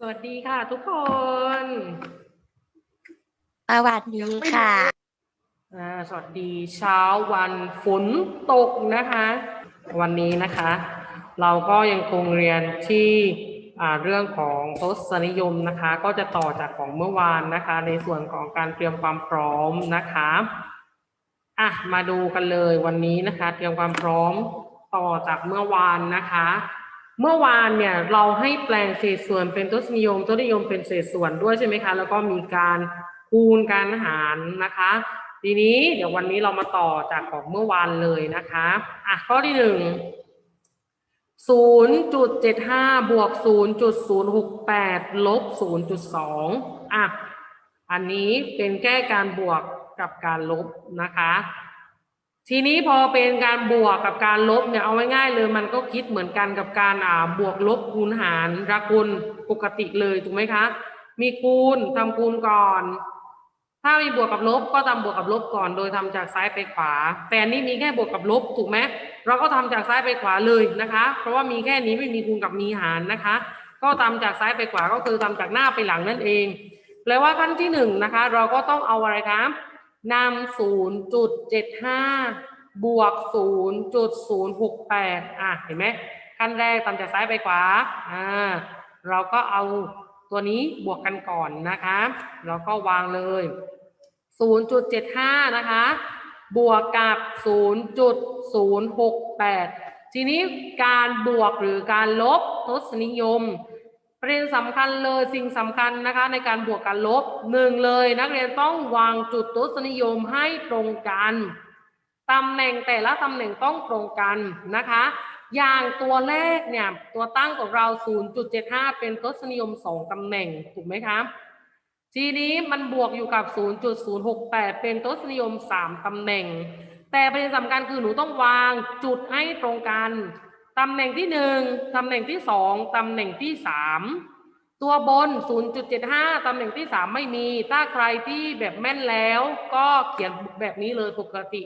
สวัสดีค่ะทุกคนสวัสดีค่ะอ่าสวัสดีเช้าวันฝนตกนะคะ วันนี้นะคะ เราก็ยังคงเรียนที่อ่าเรื่องของทศนิยมนะคะ ก็จะต่อจากของเมื่อวานนะคะ ในส่วนของการเตรียมความพร้อมนะคะอะมาดูกันเลยวันนี้นะคะ เตรียมความพร้อมต่อจากเมื่อวานนะคะ เมื่อวานเนี่ยเราให้แปลงเศษส่วนเป็นทศนิยมทศนิยมเป็นเศษส่วนด้วยใช่ไหมคะ แล้วก็มีการคูณการหารนะคะ ทีนี้เดี๋ยววันนี้เรามาต่อจากของเมื่อวานเลยนะคะอะข้อที่หนึ่งศูนย์จุดเจ็ดห้าบวกศูนย์จุดศูนย์หกแปดลบศูนย์จุดสองอะอันนี้เป็นแก้การบวกกับการลบนะคะ ทีนี้พอเป็นการบวกกับการลบเนี่ยเอาง่ายๆเลยมันก็คิดเหมือนกันกับการอ่าบวกลบคูณหารรักคูณปกติเลยถูกไหมคะ มีคูณทำคูณก่อน ถ้ามีบวกกับลบก็ทำบวกกับลบก่อน โดยทำจากซ้ายไปขวา แต่นี้มีแค่บวกกับลบถูกไหมเราก็ทำจากซ้ายไปขวาเลยนะคะ เพราะว่ามีแค่นี้ไม่มีคูณกับมีหารนะคะ ก็ทำจากซ้ายไปขวาก็คือทำจากหน้าไปหลังนั่นเองแปลว่าขั้นที่หนึ่งนะคะ เราก็ต้องเอาอะไรคะ นำศูนย์จุดเจ็ดห้าบวกศูนย์จุดศูนย์หกแปดอะเห็นไหมขั้นแรกทำจากซ้ายไปขวาอ่าเราก็เอาตัวนี้บวกกันก่อนนะคะเราก็วางเลย 0.75 นะคะ บวกกับ 0.068 ทีนี้การบวกหรือการลบทศนิยม ประเด็นสำคัญเลยสิ่งสำคัญนะคะในการบวกการลบหนึ่งเลยนักเรียนต้องวางจุดทศนิยมให้ตรงกันตำแหน่งแต่ละตำแหน่งต้องตรงกันนะคะ อย่างตัวแรกเนี่ยตัวตั้งของเรา 0.75 เป็นทศนิยม 2 ตำแหน่งถูกไหมคะทีนี้มันบวกอยู่กับ 0.068 เป็นทศนิยม 3 ตำแหน่ง แต่ประเด็นสำคัญคือหนูต้องวางจุดให้ตรงกัน ตำแหน่งที่1ตำแหน่งที่2ตำแหน่งที่3ตัวบน 0.75 ตำแหน่งที่ 3 ไม่มี ถ้าใครที่แบบแม่นแล้วก็เขียนแบบนี้เลยปกติ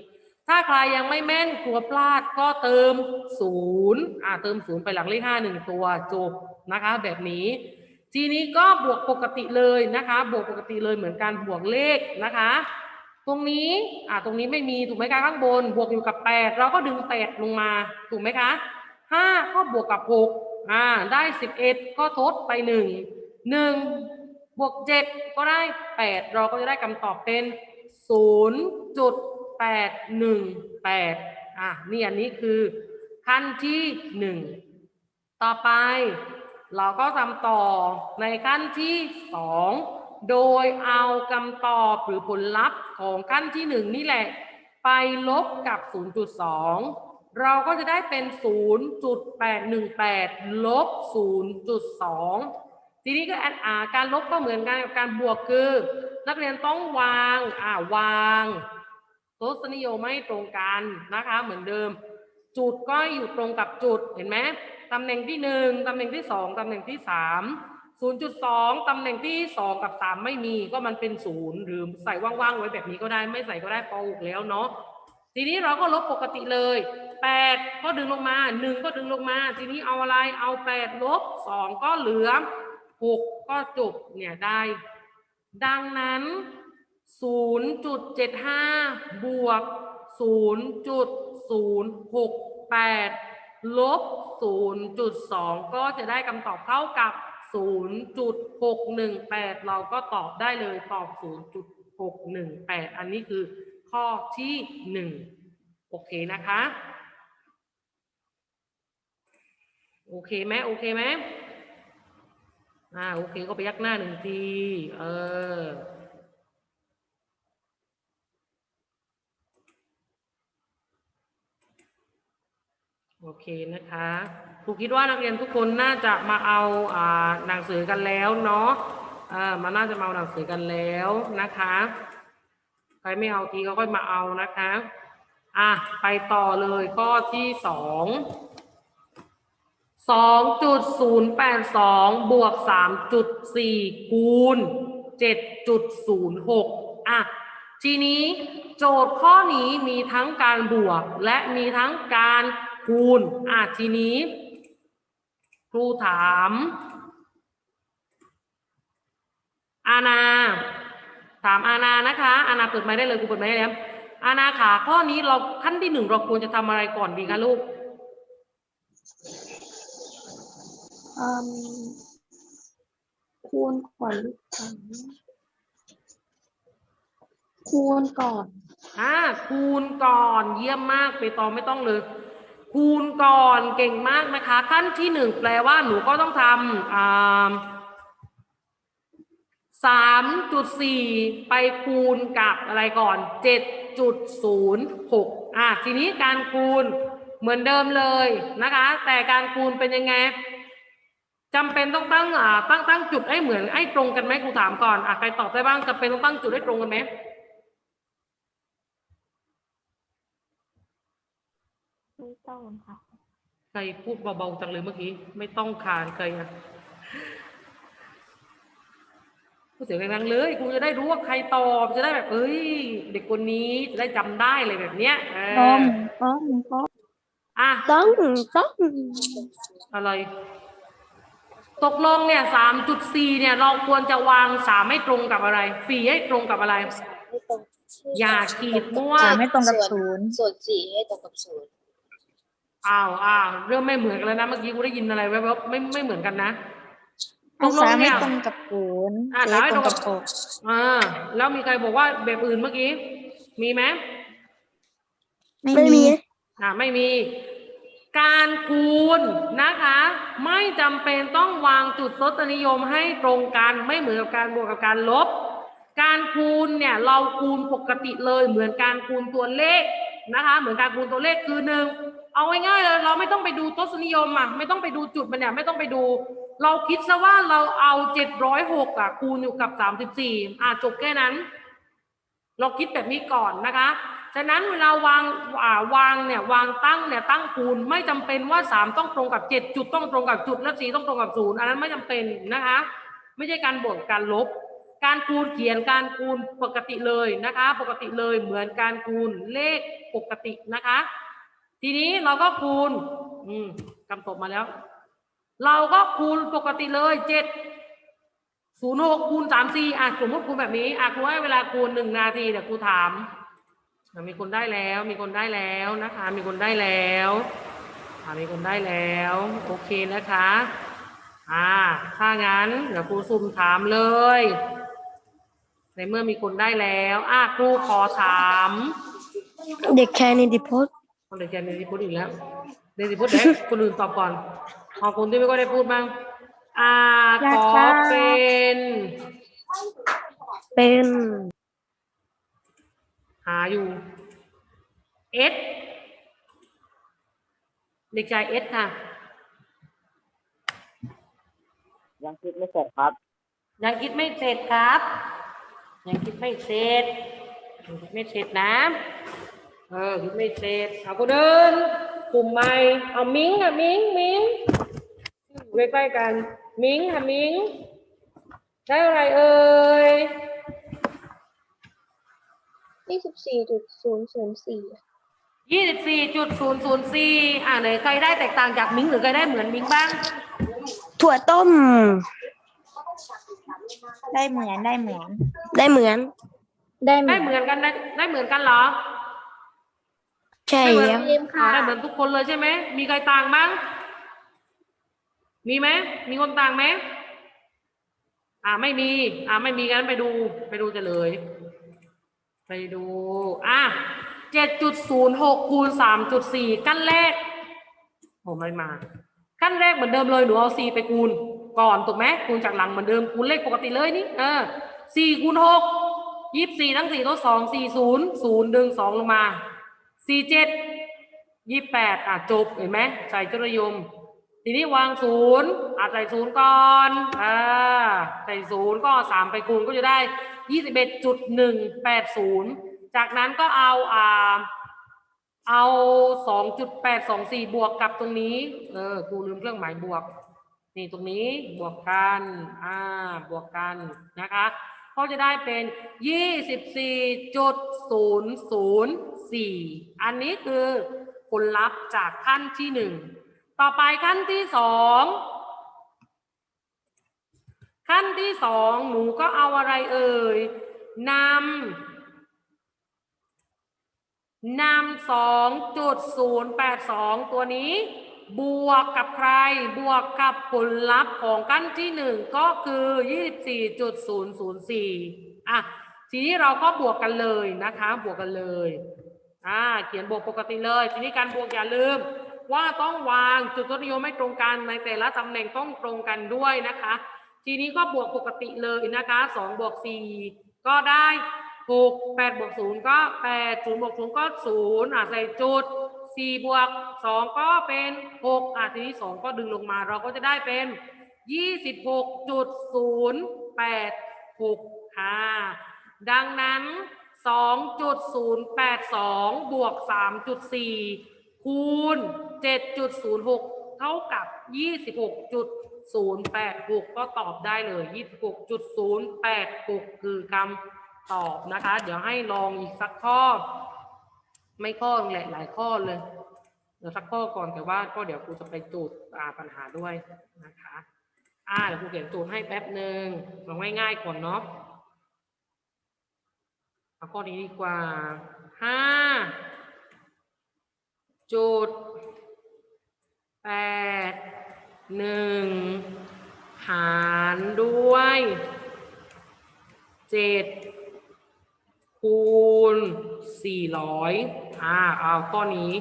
ถ้าใครยังไม่แม่นกลัวพลาดก็เติม 0 อ่าเติม 0 ไปหลังเลข5 1 ตัวจบนะคะ แบบนี้ ทีนี้ก็บวกปกติเลยนะคะ บวกปกติเลยเหมือนการบวกเลขนะคะ ตรงนี้ อ่าตรงนี้ไม่มีถูกไหมคะข้างบน บวกอยู่กับ 8 เราก็ดึง 8 ลงมาถูกไหมคะ 5ก็บวกกับ6อ่าได้11ก็ทดไป1 1บวก7ก็ได้8เราก็จะได้คำตอบเป็น0.818อะนี่อันนี้คือขั้นที่1ต่อไป เราก็ทำต่อในขั้นที่2โดยเอาคำตอบหรือผลลัพธ์ของขั้นที่1นี่แหละ ไปลบกับ 0.2 เราก็จะได้เป็น 0.818 ลบ 0.2 ทีนี้ก็อันอ่าการลบก็เหมือนกันกับการบวกคือ นักเรียนต้องวางอ่าวางทศนิยมให้ตรงกันนะคะ เหมือนเดิม จุดก็อยู่ตรงกับจุดเห็นไหมตำแหน่งที่หนึ่งตำแหน่งที่สองตำแหน่งที่สามศูนย์จุดสองตำแหน่งที่สองกับสามไม่มีก็มันเป็นศูนย์หรือใส่ว่างๆไว้แบบนี้ก็ได้ไม่ใส่ก็ได้ปหกแล้วเนาะทีนี้เราก็ลบปกติเลย แปดก็ดึงลงมาหนึ่งก็ดึงลงมา ทีนี้เอาอะไรเอาแปดลบสองก็เหลือหกก็จบเนี่ยได้ ดังนั้น 0.75 บวก 0.068 ลบ 0.2 ก็จะได้คำตอบเท่ากับ 0.618 เราก็ตอบได้เลยตอบ 0.618 อันนี้คือข้อที่ 1 โอเคนะคะ โอเคไหมโอเคไหมอ่าโอเคก็ไปยักหน้าหนึ่งที เออโอเคนะคะครูคิดว่านักเรียนทุกคนน่าจะมาเอาอ่าหนังสือกันแล้วเนาะอ่ามาน่าจะมาเอาหนังสือกันแล้วนะคะใครไม่เอาทีก็ค่อยมาเอานะคะ อะไปต่อเลยข้อที่สอง สองจุดศูนย์แปดสองบวกสามจุดสี่คูณเจ็ดจุดศูนย์หกอะทีนี้โจทย์ข้อนี้มีทั้งการบวกและมีทั้งการคูณอะทีนี้ ครูถามอาณาถามอาณานะคะอาณาเปิดไม้ได้เลยครูเปิดไม้ได้แล้วอาณาขาข้อนี้เราขั้นที่หนึ่งเราควรจะทำอะไรก่อนดีคะลูก อืม คูณก่อนหรือเปล่าคูณก่อน อ่าคูณก่อนเยี่ยมมากไปตองไม่ต้องเลยคูณก่อนเก่งมากนะคะ ขั้นที่หนึ่งแปลว่าหนูก็ต้องทำอ่าสามจุดสี่ไปคูณกับอะไรก่อนเจ็ดจุดศูนย์หกอะทีนี้การคูณเหมือนเดิมเลยนะคะ แต่การคูณเป็นยังไง จำเป็นต้องตั้งอ่าตั้งตั้งจุดให้เหมือนให้ตรงกันไหมครูถามก่อนอะใครตอบได้บ้างจำเป็นต้องตั้งจุดให้ตรงกันไหมไม่ต้องค่ะใครพูดเบาๆจังเลยเมื่อกี้ ไม่ต้องคานใครอะพูดเสียงดังๆเลยครูจะได้รู้ว่าใครตอบจะได้แบบเอ้ย เด็กคนนี้จะได้จำได้เลยแบบเนี้ยเออต้องต้องต้องอะต้องต้องอะไร ตกลงเนี่ยสามจุดสี่เนี่ยเราควรจะวางสามให้ตรงกับอะไรสี่ให้ตรงกับอะไร ไม่ตรงอย่าขีดมั่วจะไม่ตรงกับศูนย์ส่วนสี่ให้ตรงกับศูนย์อ้าวอ้าวเริ่มไม่เหมือนกันแล้วนะเมื่อกี้กูได้ยินอะไรแวบๆไม่ไม่เหมือนกันนะตกลงสามไม่เนี่ย ตรงกับศูนย์อะเจ๊สามไม่ตตรรงงกักับบหกอ่าแล้วมีใครบอกว่าแบบอื่นเมื่อกี้ มีไหมไม่มี อ่าไม่มี การคูณนะคะ ไม่จำเป็นต้องวางจุดทศนิยมให้ตรงกันไม่เหมือนกับการบวกกับการลบ การคูณเนี่ยเราคูณปกติเลยเหมือนการคูณตัวเลขนะคะ เหมือนการคูณตัวเลขคือหนึ่งเอาง่ายๆเลยเราไม่ต้องไปดูทศนิยมอะไม่ต้องไปดูจุดมันเนี่ยไม่ต้องไปดู เราคิดซะว่าเราเอาเจ็ดร้อยหกอะคูณอยู่กับสามสิบสี่อะจบแค่นั้น เราคิดแบบนี้ก่อนนะคะ ฉะนั้นเวลาวางวางเนี่ยวางตั้งเนี่ยตั้งคูณไม่จำเป็นว่าสามต้องตรงกับเจ็ดจุดต้องตรงกับจุดและสี่ต้องตรงกับศูนย์อันนั้นไม่จำเป็นนะคะไม่ใช่การบวกการลบ การคูณเขียนการคูณปกติเลยนะคะ ปกติเลยเหมือนการคูณเลขปกตินะคะ ทีนี้เราก็คูณอืมคำตอบมาแล้ว เราก็คูณปกติเลยเจ็ดศูนย์หกคูณสามสี่อะสมมติคูณแบบนี้อะครูให้เวลาคูณหนึ่งนาทีเดี๋ยวครูถาม มีคนได้แล้ว มีคนได้แล้วนะคะ มีคนได้แล้วอะมีคนได้แล้ว โอเคนะคะ อ่า ถ้างั้น เดี๋ยวครูสุ่มถามเลย ในเมื่อมีคนได้แล้ว อะครูขอถาม เด็กชายนิติพจน์คนเด็กแกนเดซิพูดอีกแล้วเดซิพูดเด็กคนอื่นตอบก่อน ขอคนที่ไม่ก็ได้พูดบ้าง อ่า ขอเป็น เป็น หาอยู่เอสเด็กชายเอสค่ะ ยังคิดไม่เสร็จครับ ยังคิดไม่เสร็จครับ ยังคิดไม่เสร็จยังคิดไม่เสร็จนะ เออคิดไม่เสร็จเอาก็เดินกลุ่มใหม่เอามิงอะมิงมิงอยู่ใกล้ๆกัน มิงค่ะมิงได้อะไรเอ่ย ยี่สิบสี่จุดศูนย์ศูนย์สี่ยี่สิบสี่จุดศูนย์ศูนย์สี่อ่าไหนใครได้แตกต่างจากมิงหรือใครได้เหมือนมิงบ้าง ถั่วต้ม ได้เหมือนได้เหมือน ได้เหมือน ได้เหมืได้อนเหมือนกันได้ได้เหมือนกันเหรอใช่ได้เหมือนแล้วอ่าได้เหมือนทุกคนเลยใช่ไหมมีใครต่างบ้าง มีไหมมีคนต่างไหมอ่าไม่มี อ่าไม่มีงั้นไปดู ไปดูจะเลย ไปดูอะเจ็ดจุดศูนย์หกคูณสามจุดสี่ขั้นแรกผมไม่มา ขั้นแรกเหมือนเดิมเลยหนูเอาสี่ไปคูณก่อนถูกไหมคูณจากหลังเหมือนเดิมคูณเลขปกติเลยนี่เออสี่คูณหกยี่สิบสี่ทั้งสี่ลดสองสี่ศูนย์ศูนย์ดึงสองลงมาสี่เจ็ดยี่แปดอะจบเห็นไหมใส่จดนิยม ทีนี้วางศูนย์อะใส่ศูนย์ก่อนอ่าใส่ศูนย์ก็สามไปคูณก็จะได้ยี่สิบเอ็ดจุดหนึ่งแปดศูนย์จากนั้นก็เอาอ่าเอาสองจุดแปดสองสี่บวกกับตรงนี้ เออกูลืมเครื่องหมายบวก นี่ตรงนี้บวกกันอ่าบวกกันนะคะก็จะได้เป็น 24.004 อันนี้คือผลลัพธ์จากขั้นที่หนึ่ง ต่อไปขั้นที่สองขั้นที่สองหนูก็เอาอะไรเอ่ยนำนำสองจุดศูนย์แปดสองตัวนี้ บวกกับใคร บวกกับผลลัพธ์ของขั้นที่หนึ่งก็คือยี่สิบสี่จุดศูนย์ศูนย์สี่อะทีนี้เราก็บวกกันเลยนะคะ บวกกันเลย อ่า เขียนบวกปกติเลย ทีนี้การบวกอย่าลืม ว่าต้องวางจุดทศนิยมไม่ตรงกันในแต่ละตำแหน่งต้องตรงกันด้วยนะคะ ทีนี้ก็บวกปกติเลยนะคะสองบวกสี่ก็ได้หกแปดบวกศูนย์ก็แปดศูนย์บวกศูนย์ก็ศูนย์อะใส่จุดสี่บวกสองก็เป็นหกอะทีนี้สองก็ดึงลงมาเราก็จะได้เป็นยี่สิบหกจุดศูนย์แปดหกค่ะดังนั้น 2.082 บวก 3.4 คูณ 7.06 เท่ากับ 26.086 ก็ตอบได้เลย 26.086 คือคำตอบนะคะ เดี๋ยวให้ลองอีกสักข้อ ไม่ข้อแหละหลายข้อเลย เดี๋ยวสักข้อก่อนแต่ว่าก็เดี๋ยวครูจะไปจูดปัญหาด้วยนะคะอ่าเดี๋ยวครูเขียนจูดให้แป๊บหนึ่งลองง่ายๆก่อนเนาะเอาข้อนี้ดีกว่าห้าจุด แปดหนึ่งหารด้วยเจ็ดคูณสี่ร้อยอ่าเอาข้อนี้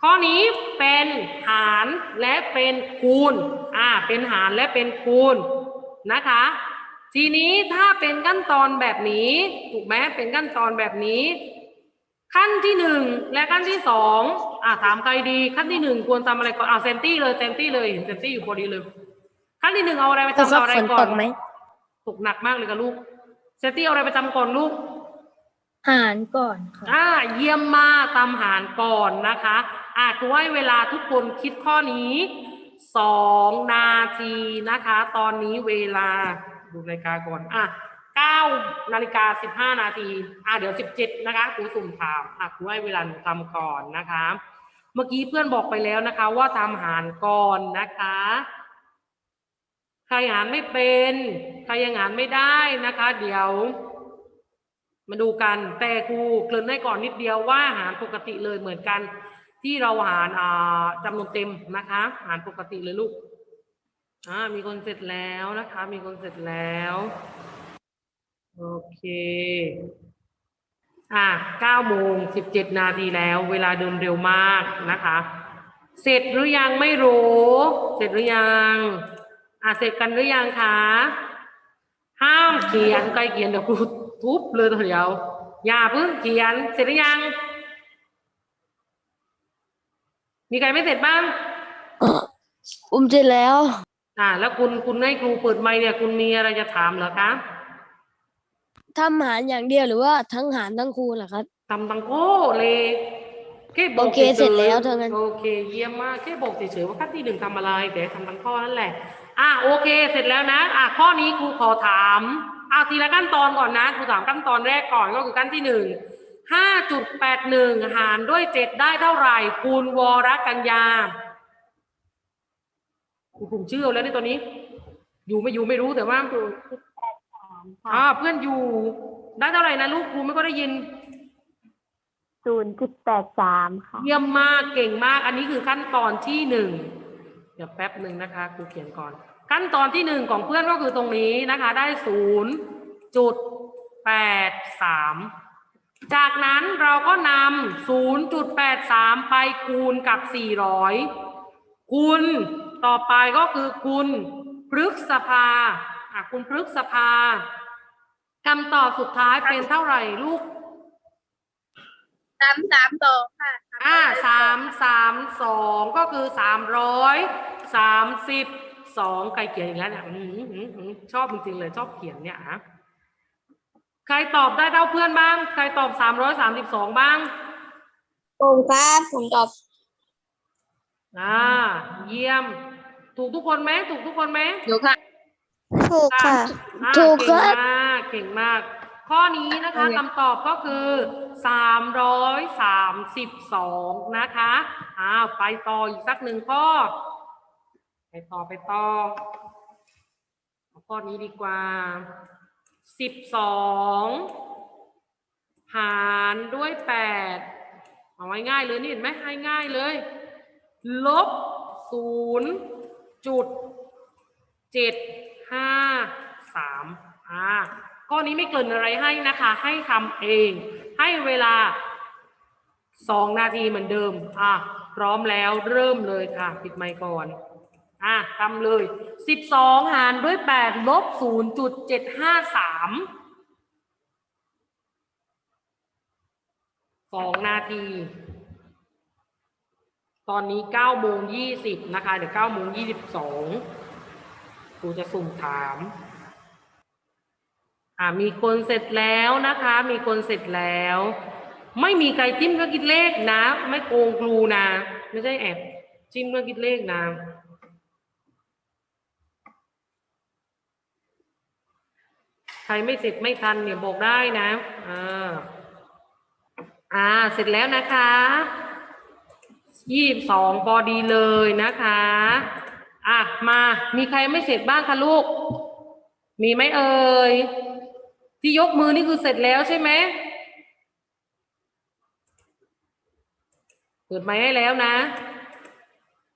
ข้อนี้เป็นหารและเป็นคูณอ่าเป็นหารและเป็นคูณนะคะ ทีนี้ถ้าเป็นขั้นตอนแบบนี้ ถูกไหมเป็นขั้นตอนแบบนี้ ขั้นที่หนึ่งและขั้นที่สองอะถามใครดีขั้นที่หนึ่งควรทำอะไรก่อนอะเซนตี้เลยเซนตี้เลยเห็นเซนตี้อยู่พอดีเลย ขั้นที่หนึ่งเอาอะไรไปครูทำครับเอาอะไรฝนก่อตนกไหมตกหนักมากเลยกับลูกเซนตี้เอาอะไรไปทำก่อนลูกหารก่อนค่ะอ่าเยี่ยมมากตามหารก่อนนะคะอ่าคือให้เวลาทุกคนคิดข้อนี้สองนาทีนะคะ ตอนนี้เวลาดูนาฬิกาก่อนอะ เก้านาฬิกาสิบห้านาทีอะเดี๋ยวสิบเจ็ดนะคะครูสุ่มถามอะครูให้เวลาหนูทำก่อนนะคะ เมื่อกี้เพื่อนบอกไปแล้วนะคะ ว่าทำหารก่อนนะคะ ใครหารไม่เป็น ใครยังหารไม่ได้นะคะ เดี๋ยวมาดูกันแต่ครูเกริ่นให้ก่อนนิดเดียวว่าหารปกติเลยเหมือนกัน ที่เราหารอ่าจำนวนเต็มนะคะหารปกติเลยลูกอ่ามีคนเสร็จแล้วนะคะ มีคนเสร็จแล้ว โอเค อะเก้าโมงสิบเจ็ดนาทีแล้ว เวลาเดินเร็วมากนะคะ เสร็จหรือยังไม่รู้ เสร็จหรือยัง อะเสร็จกันหรือยังคะ ห้ามเขียนใครเขียนเดี๋ยวครูทุบเลยทีเดียว อย่าเพิ่งเขียน เสร็จหรือยัง มีใครไม่เสร็จบ้างอุ้มเสร็จแล้ว อ่า แล้วคุณคุณให้ครูเปิดไมค์เนี่ย คุณมีอะไรจะถามเหรอคะ ทำหารอย่างเดียวหรือว่าทั้งหารทั้งคูณเหรอครับ ทำตังโก้เลยแค่บอกโอเคเสร็จแล้วฉยๆถ้างั้น โอเค เยี่ยมมากแค่บอกเฉยๆว่าขั้นที่หนึ่งทำอะไรแต่ทำทั้งข้อนั่นแหละ อะโอเค เสร็จแล้วนะอะข้อนี้ครูขอถามเอาทีละขั้นตอนก่อนนะครูถามขั้นตอนแรกก่อนก็คือขั้นที่หนึ่งห้าจุดแปดหนึ่งหารด้วยเจ็ดได้เท่าไหร่ คูณวรกัญญาครูผมเชื่อแล้วในตัวนี้ อยู่ไม่อยู่ไม่รู้แต่ว่า อ่าเพื่อนอยู่ ได้เท่าไหร่นะลูกครูไม่ก็ได้ยิน ศูนย์จุดแปดสามค่ะเยี่ยมมากเก่งมาก อันนี้คือขั้นตอนที่หนึ่งเดี๋ยวแป๊บหนึ่งนะคะครูเขียนก่อน ขั้นตอนที่หนึ่งของเพื่อนก็คือตรงนี้นะคะ ได้ศูนย์จุดแปดสามจากนั้นเราก็นำศูนย์จุดแปดสามไปคูณกับสี่ร้อยคูณต่อไปก็คือคุณพฤกษภาอะคุณพฤกษภา คำตอบสุดท้ายเป็นเท่าไหร่ลูก สามสามสองค่ะอ่าสามสามสองก็คือสามร้อยสามสิบสองใครเขียนอย่างนั้นอะอื้อหือหือหือชอบจริงๆเลยชอบเขียนเนี่ยฮะใครตอบได้เท่าเพื่อนบ้าง ใครตอบสามร้อยสามสิบสองบ้าง ผมครับ ผมตอบอ่า เยี่ยม ถูกทุกคนไหมถูกทุกคนไหม เดี๋ยวค่ะ ถูกค่ะอ่าถูกเก่ครังบ มากเก่งมาก ข้อนี้นะคะคำตอบก็คือสามร้อยสามสิบสองนะคะอ้าวไปต่ออีกสักหนึ่งข้อ ไปต่อไปต่อโอข้อนี้ดีกว่าสิบสองหารด้วยแปดเอาไว้ง่ายเลยนี่เห็นไหมให้ง่ายเลย ลบศูนย์จุดเจ็ด ห้าสามอ่าข้อนี้ไม่เกินอะไรให้นะคะ ให้ทำเอง ให้เวลาสองนาทีเหมือนเดิม อะ พร้อมแล้วเริ่มเลยค่ะ ปิดไมค์ก่อน อะทำเลยสิบสองหารด้วยแปดลบศูนย์จุดเจ็ดห้าสามสองนาที ตอนนี้เก้าโมงยี่สิบนะคะ เดี๋ยวเก้าโมงยี่สิบสอง ครูจะสุ่มถาม อ่ามีคนเสร็จแล้วนะคะ มีคนเสร็จแล้ว ไม่มีใครจิ้มก็คิดเลขนะ ไม่โกงครูนะ ไม่ใช่แอบจิ้มก็คิดเลขนะใครไม่เสร็จไม่ทันเนี่ยบอกได้นะอ่าอ่า เสร็จแล้วนะคะยี่สิบสองพอดีเลยนะคะ อะมา มีใครไม่เสร็จบ้างคะลูก มีไหมเอ่ย ที่ยกมือนี่คือเสร็จแล้วใช่ไหมเปิดไม้ให้แล้วนะ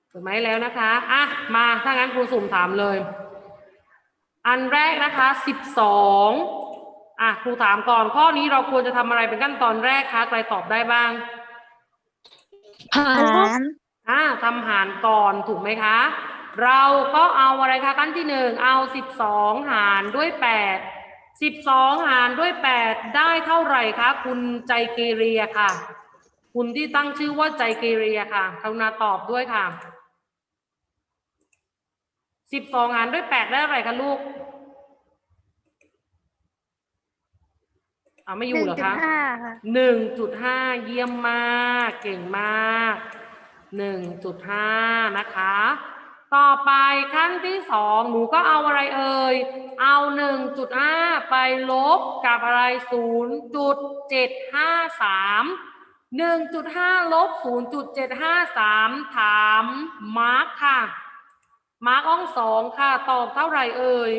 เปิดไม้ให้แล้วนะคะ อะ มา ถ้างั้นครูสุ่มถามเลย อันแรกนะคะสิบสองอะ ครูถามก่อน ข้อนี้เราควรจะทำอะไรเป็นขั้นตอนแรกคะ ใครตอบได้บ้าง หาร อ่าทำหารก่อนถูกไหมคะ เราก็เอาอะไรคะขั้นที่หนึ่งเอาสิบสองหารด้วยแปดสิบสองหารด้วยแปดได้เท่าไหร่คะคุณใจเกเรียค่ะ คุณที่ตั้งชื่อว่าใจเกเรียค่ะกรุณาตอบด้วยค่ะสิบสองหารด้วยแปดได้เท่าไหร่คะลูกเอาไม่อยู่เหรอคะค่ะหนึ่งจุดห้าเยี่ยมมาก เก่งมากหนึ่งจุดห้านะคะ ต่อไปขั้นที่สองหนูก็เอาอะไรเอ่ย เอาหนึ่งจุดห้าไปลบกับอะไรศูนย์จุดเจ็ดห้าสามหนึ่งจุดห้าลบศูนย์จุดเจ็ดห้าสามถามมาร์คค่ะ มาร์คอ้องสองค่ะ ตอบเท่าไหร่เอ่ย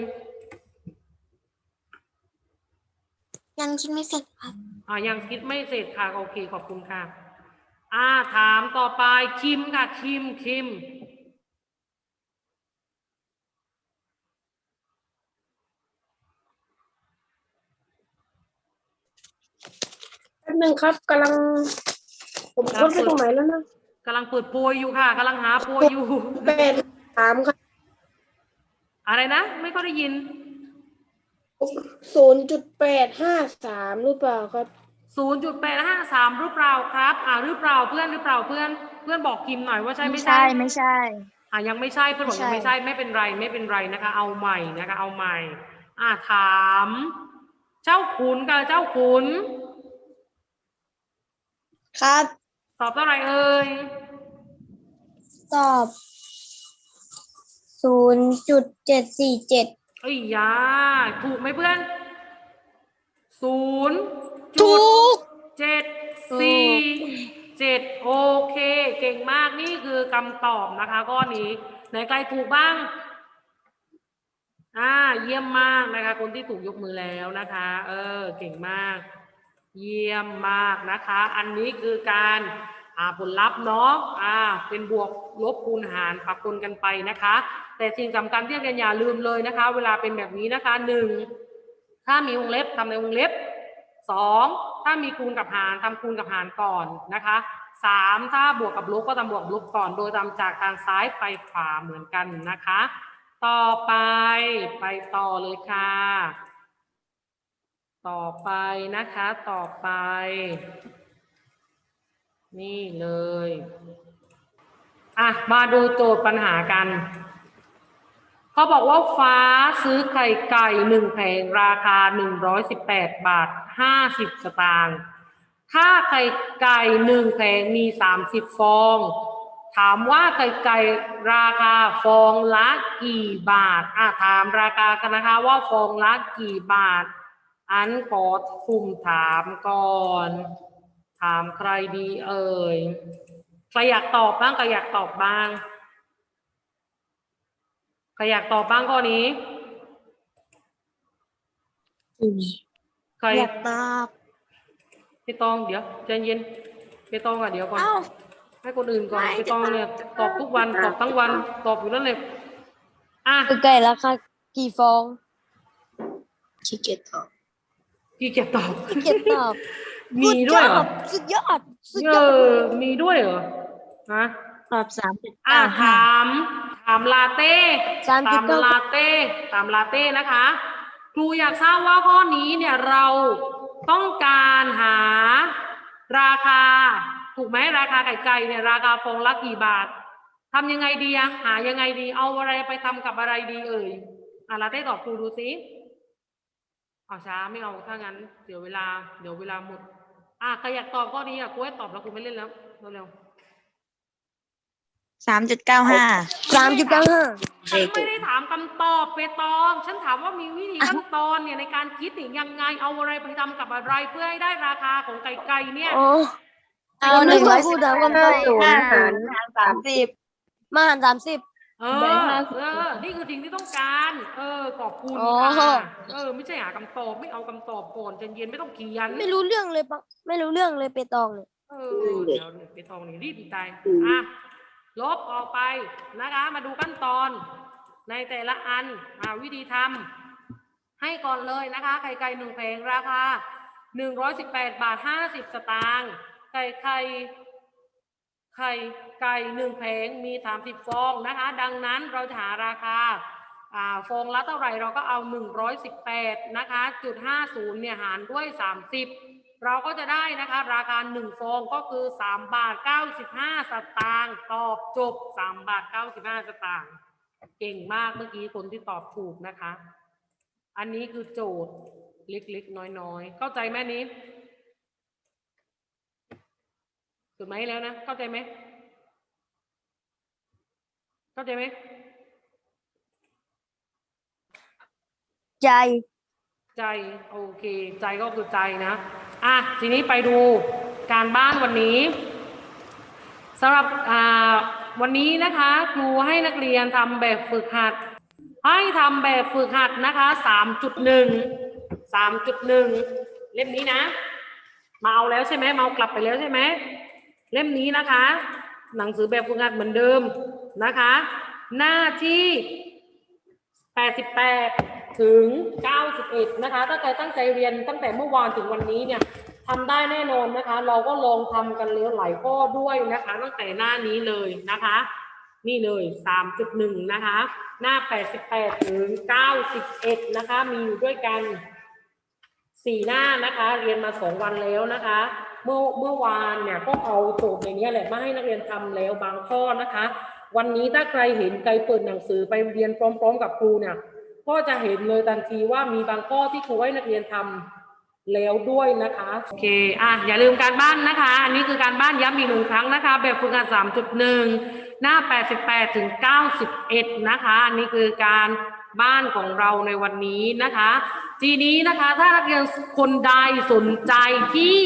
ยังคิดไม่เสร็จครับ อ่ายังคิดไม่เสร็จค่ะ โอเค ขอบคุณค่ะ อ่าถามต่อไปคิมค่ะ คิมคิม ป๊บนึงครับกำลัง ผมค้นไปตรงไหนแล้วนะกำลังเปิดโปรยอยู่ค่ะกำลังหาโปรยอยู่แปดสามครับอะไรนะ ไม่ก็ได้ยิน ศูนย์จุดแปดห้าสามหรือเปล่าครับ0.853หรือเปล่าครับ อ่าหรือเปล่าเพื่อนหรือเปล่าเพื่อน เพื่อนบอกคิมหน่อยว่าใช่ไม่ใช่ไม่ใช่ อ่ายังไม่ใช่เพื่อนบอกยังไม่ใช่ไม่เป็นไรไม่เป็นไรนะคะ เอาใหม่นะคะ เอาใหม่ อ่าถาม เจ้าขุนกับเจ้าขุน ครับตอบเท่าไหร่เอ่ยตอบ ศูนย์จุดเจ็ดสี่เจ็ด เอ้ยยาถูกไหมเพื่อนศูนย์ถูกเจ็ดสี่เจ็ดโอเค เก่งมากนี่คือคำตอบนะคะข้อนี้ไหนใครถูกบ้าง อ่า เยี่ยมมากนะคะ คนที่ถูกยกมือแล้วนะคะ เออ เก่งมาก เยี่ยมมากนะคะ อันนี้คือการอ่าผลลัพธ์เนาะอ่าเป็นบวกลบคูณหารปรับปนกันไปนะคะ แต่สิ่งสำคัญที่เรียนอย่าลืมเลยนะคะ เวลาเป็นแบบนี้นะคะหนึ่งถ้ามีวงเล็บทำในวงเล็บสองถ้ามีคูณกับหารทำคูณกับหารก่อนนะคะสามถ้าบวกกับลบก็ทำบวกลบก่อน โดยทำจากทางซ้ายไปขวาเหมือนกันนะคะ ต่อไปไปต่อเลยค่ะ ต่อไปนะคะต่อไป นี่เลยอะมาดูโจทย์ปัญหากันเขาบอกว่าฟ้าซื้อไข่ไก่หนึ่งแผงราคาหนึ่งร้อยสิบแปดบาทห้าสิบสตางค์ถ้าไข่ไก่หนึ่งแผงมีสามสิบฟอง ถามว่าไข่ไก่ราคาฟองละกี่บาทอะถามราคากันนะคะว่าฟองละกี่บาท อันขอคุมถามก่อน ถามใครดีเอ่ย ใครอยากตอบบ้างใครอยากตอบบ้างใครอยากตอบบ้างข้อนี้ใครอยากตอบพี่ตองเดี๋ยวใจเย็นพี่ตองอะเดี๋ยวก่อนเอ้าให้คนอื่นก่อนไม่พี่ตองเนี่ยตอบทุกวันตอบทั้งวันตอบอยู่นั่นเลยอะคือไก่ราคากี่ฟองขี้เกียจตอบ พี่เก็บตอบ ขี้เกียจตอบมีด้วยเหรอสุดยอด สุดเอยอด อมีด้วยเหรอฮะตอบสามจุดอะเก้าห้าถามถามลาเต้สามจุตาดมเก้า ลาเต้ตามลาเต้นะคะ ครูอยากทราบว่าข้อนี้เนี่ยเราต้องการหาราคา ถูกไหมราคาไก่ไก่เนี่ยราคาฟองละกี่บาททำยังไงดีอะหายังไงดี เอาอะไรไปทำกับอะไรดีเอ่ยอะลาเต้ตอบครูดูสิ เอาช้าไม่เอาถ้างั้นเดี๋ยวเวลาเดี๋ยวเวลาหมด อะใครอยากตอบข้อนี้อะครูให้ตอบแล้วครูไม่เล่นแล้วเร็วๆสามจุดเก้าห้าสามจุดเก้าห้าฉันไม่ได้ถามคำตอบเปตอง ฉันถามว่ามีวิธีขั้นตอนเนี่ยในการคิดเนี่ยยังไงเอาอะไรไปทำกับอะไรเพื่อให้ได้ราคาของไก่ไก่เนี่ยอ๋อเอาหนึ่งร้อยสิบถามคำตอบห้าหารสามสิบมาหารสามสิบ เอแบ่องห้าสิบเออนี่คือสิ่งที่ต้องการ เออ ขอบคุณอ๋อ ค่ะ เออ ไม่ใช่หาคำตอบ ไม่เอาคำตอบก่อนใจเย็นไม่ต้องเขียน ไม่รู้เรื่องเลยปะไม่รู้เรื่องเลยเปตองเนี่ย เออเดี๋ยวเปตองนี่รีบอีกตายอะลบออกไปนะคะ มาดูขั้นตอน ในแต่ละอันอ่าวิธีทำให้ก่อนเลยนะคะ ไข่ไก่หนึ่งแผงราคาหนึ่งร้อยสิบแปดบาทห้าสิบสตางค์ไก่ไข่ ไข่ไก่หนึ่งแผงมีสามสิบฟองนะคะ ดังนั้นเราจะหาราคาอฟองละเท่าไหร่เราก็เอาหนึ่งร้อยสิบแปดนะคะจุดห้าศูนย์เนี่ยหารด้วยสามสิบเราก็จะได้นะคะ ราคาหนึ่งฟองก็คือสามบาทเก้าสิบห้าสตางค์ตอบจบสามบาทเก้าสิบห้าสตางค์เก่งมากเมื่อกี้คนที่ตอบถูกนะคะ อันนี้คือโจทย์เล็กๆ น้อยๆ เข้าใจไหมนี้ ถูกไหมแล้วนะ เข้าใจไหม เข้าใจไหม ใจ ใจ โอเค ใจก็คือใจนะ อะ ทีนี้ไปดูการบ้านวันนี้สำหรับอ่าวันนี้นะคะครูให้นักเรียนทำแบบฝึกหัด ให้ทำแบบฝึกหัดนะคะสามจุดหนึ่งสามจุดหนึ่งเล่มนี้นะ มาเอาแล้วใช่ไหมมาเอากลับไปแล้วใช่ไหม เล่มนี้นะคะ หนังสือแบบฝึกหัดเหมือนเดิมนะคะ หน้าที่ 88 ถึง 91 นะคะ ถ้าใครตั้งใจเรียนตั้งแต่เมื่อวานถึงวันนี้เนี่ยทำได้แน่นอนนะคะ เราก็ลองทำกันเลี้ยวหลายข้อด้วยนะคะ ตั้งแต่หน้านี้เลยนะคะ นี่เลย 3.1 นะคะ หน้า 88 ถึง 91 นะคะ มีอยู่ด้วยกันสี่หน้านะคะ เรียนมาสองวันแล้วนะคะ เมื่อเมื่อวานเนี่ยก็เอาโจทย์ในเนี้แหละมาให้นักเรียนทำแล้วบางข้อนะคะ วันนี้ถ้าใครเห็นใครเปิดหนังสือไปเรียนพร้อม ๆ กับครูเนี่ยก็จะเห็นเลยทันทีว่ามีบางข้อที่ครูให้นักเรียนทำแล้วด้วยนะคะโอเคอะอย่าลืมการบ้านนะคะอันนี้คือการบ้านย้ำอีกหนึ่งครั้งนะคะ แบบฝึกงาน3.1 หน้า 88 ถึง 91 นะคะอันนี้คือการบ้านของเราในวันนี้นะคะ ทีนี้นะคะถ้านักเรียนคนใดสนใจที่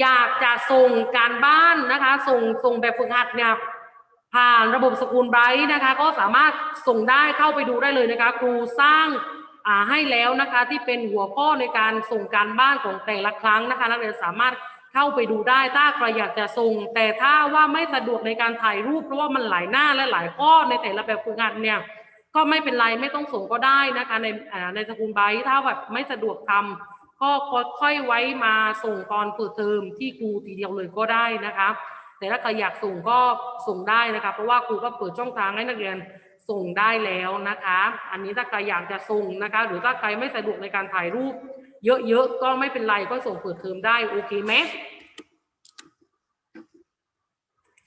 อยากจะส่งการบ้านนะคะ ส่งส่งแบบฝึกหัดเนี่ยผ่านระบบสกูลไบรท์นะคะ ก็สามารถส่งได้เข้าไปดูได้เลยนะคะ ครูสร้างอ่าให้แล้วนะคะ ที่เป็นหัวข้อในการส่งการบ้านของแต่ละครั้งนะคะนักเรียนสามารถเข้าไปดูได้ถ้าใครอยากจะส่ง แต่ถ้าว่าไม่สะดวกในการถ่ายรูปเพราะว่ามันหลายหน้าและหลายข้อในแต่ละแบบฝึกหัดเนี่ยก็ไม่เป็นไรไม่ต้องส่งก็ได้นะคะในในสกุลไบรท์ถ้าแบบไม่สะดวกทำ ก็ค่อยไว้มาส่งตอนเปิดเทอมที่ครูทีเดียวเลยก็ได้นะคะแต่ถ้าใครอยากส่งก็ส่งได้นะคะเพราะว่าครูก็เปิดช่องทางให้นักเรียนส่งได้แล้วนะคะ อันนี้ถ้าใครอยากจะส่งนะคะ หรือถ้าใครไม่สะดวกในการถ่ายรูป เยอะๆก็ไม่เป็นไรก็ส่งเปิดเทอมได้โอเคไหม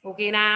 โอเคนะ